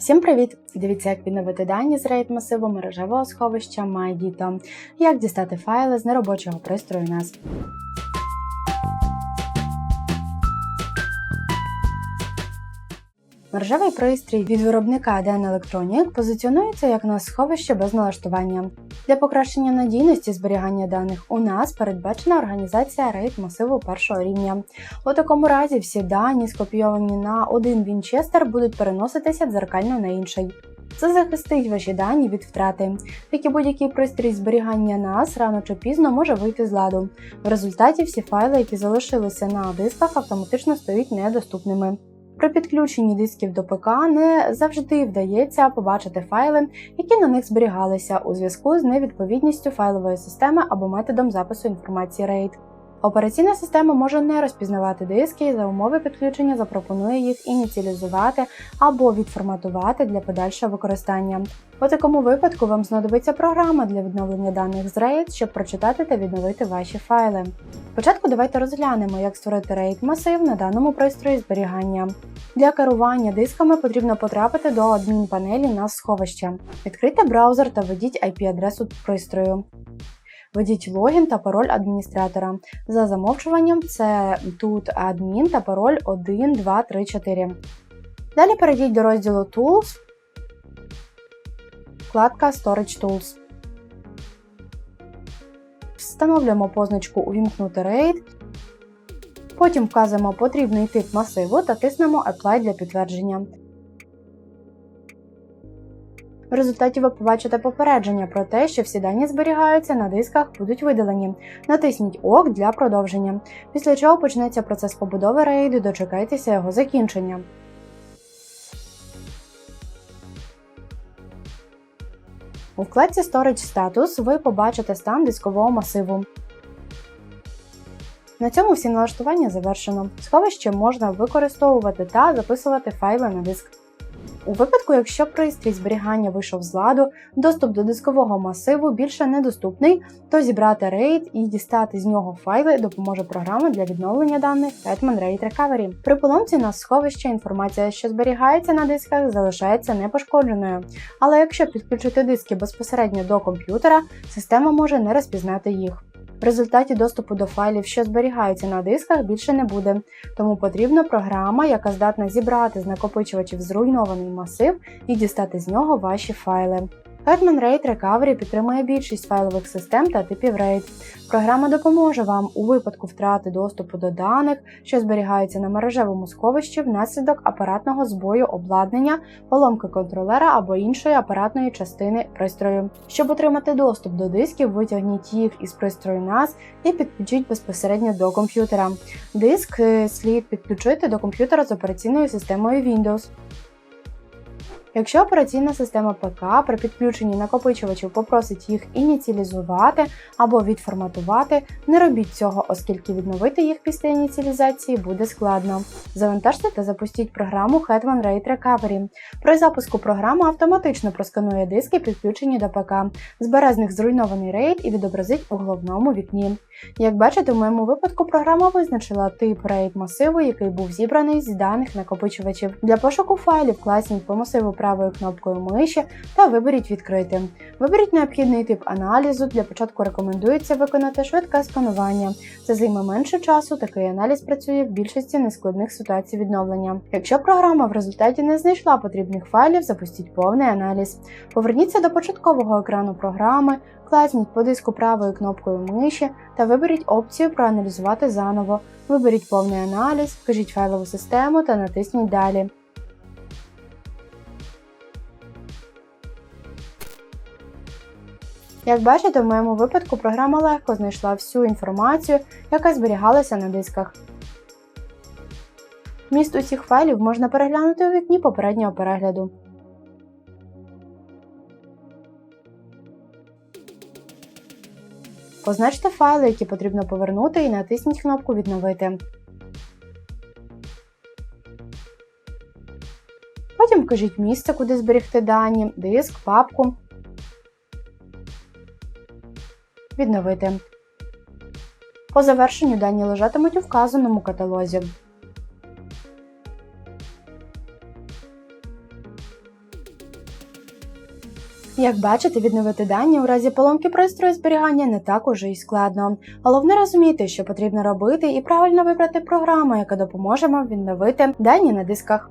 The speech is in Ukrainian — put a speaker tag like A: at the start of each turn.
A: Всім привіт! Дивіться, як відновити дані з RAID масиву мережевого сховища MyDito. Як дістати файли з неробочого пристрою NAS. Мережевий пристрій від виробника ADN Electronic позиціонується як на сховище без налаштування. Для покращення надійності зберігання даних у нас передбачена організація RAID масиву першого рівня. У такому разі всі дані, скопійовані на один Вінчестер, будуть переноситися дзеркально на інший. Це захистить ваші дані від втрати, як і будь-який пристрій зберігання NAS рано чи пізно може вийти з ладу. В результаті всі файли, які залишилися на дисках, автоматично стають недоступними. При підключенні дисків до ПК не завжди вдається побачити файли, які на них зберігалися у зв'язку з невідповідністю файлової системи або методом запису інформації RAID. Операційна система може не розпізнавати диски і за умови підключення запропонує їх ініціалізувати або відформатувати для подальшого використання. У такому випадку вам знадобиться програма для відновлення даних з RAID, щоб прочитати та відновити ваші файли. Спочатку давайте розглянемо, як створити RAID масив на даному пристрої зберігання. Для керування дисками потрібно потрапити до адмінпанелі на сховище. Відкрийте браузер та введіть IP-адресу пристрою. Введіть логін та пароль адміністратора. За замовчуванням це тут адмін та пароль 1, 2, 3, 4. Далі перейдіть до розділу Tools, вкладка Storage Tools. Встановлюємо позначку Увімкнути RAID. Потім вказуємо потрібний тип масиву та тиснемо Apply для підтвердження. В результаті ви побачите попередження про те, що всі дані зберігаються на дисках, будуть видалені. Натисніть ОК для продовження, після чого почнеться процес побудови рейду, дочекайтеся його закінчення. У вкладці Storage Status ви побачите стан дискового масиву. На цьому всі налаштування завершено. Сховище можна використовувати та записувати файли на диск. У випадку, якщо пристрій зберігання вийшов з ладу, доступ до дискового масиву більше недоступний, то зібрати RAID і дістати з нього файли допоможе програма для відновлення даних Hetman RAID Recovery. При поломці на сховище інформація, що зберігається на дисках, залишається непошкодженою. Але якщо підключити диски безпосередньо до комп'ютера, система може не розпізнати їх. В результаті доступу до файлів, що зберігаються на дисках, більше не буде, тому потрібна програма, яка здатна зібрати з накопичувачів зруйнований масив і дістати з нього ваші файли. Hetman RAID Recovery підтримує більшість файлових систем та типів RAID. Програма допоможе вам у випадку втрати доступу до даних, що зберігаються на мережевому сховищі внаслідок апаратного збою обладнання, поломки контролера або іншої апаратної частини пристрою. Щоб отримати доступ до дисків, витягніть їх із пристрою NAS і підключіть безпосередньо до комп'ютера. Диск е, слід підключити до комп'ютера з операційною системою Windows. Якщо операційна система ПК при підключенні накопичувачів попросить їх ініціалізувати або відформатувати, не робіть цього, оскільки відновити їх після ініціалізації буде складно. Завантажте та запустіть програму Hetman RAID Recovery. При запуску програма автоматично просканує диски, підключені до ПК, збере з них зруйнований RAID і відобразить у головному вікні. Як бачите, в моєму випадку програма визначила тип RAID масиву, який був зібраний з даних накопичувачів. Для пошуку файлів класніть по масиву правою кнопкою миші та виберіть відкрити. Виберіть необхідний тип аналізу. Для початку рекомендується виконати швидке сканування. Це займе менше часу, такий аналіз працює в більшості нескладних ситуацій відновлення. Якщо програма в результаті не знайшла потрібних файлів, запустіть повний аналіз. Поверніться до початкового екрану програми, класніть по диску правою кнопкою миші та виберіть опцію Проаналізувати заново. Виберіть повний аналіз, вкажіть файлову систему та натисніть Далі. Як бачите, в моєму випадку програма легко знайшла всю інформацію, яка зберігалася на дисках. Міст усіх файлів можна переглянути у вікні попереднього перегляду. Позначте файли, які потрібно повернути, і натисніть кнопку Відновити. Потім вкажіть місце, куди зберігти дані, диск, папку. Відновити. По завершенню дані лежатимуть у вказаному каталозі. Як бачите, відновити дані у разі поломки пристрою зберігання не так уже й складно. Головне розуміти, що потрібно робити, і правильно вибрати програму, яка допоможе вам відновити дані на дисках.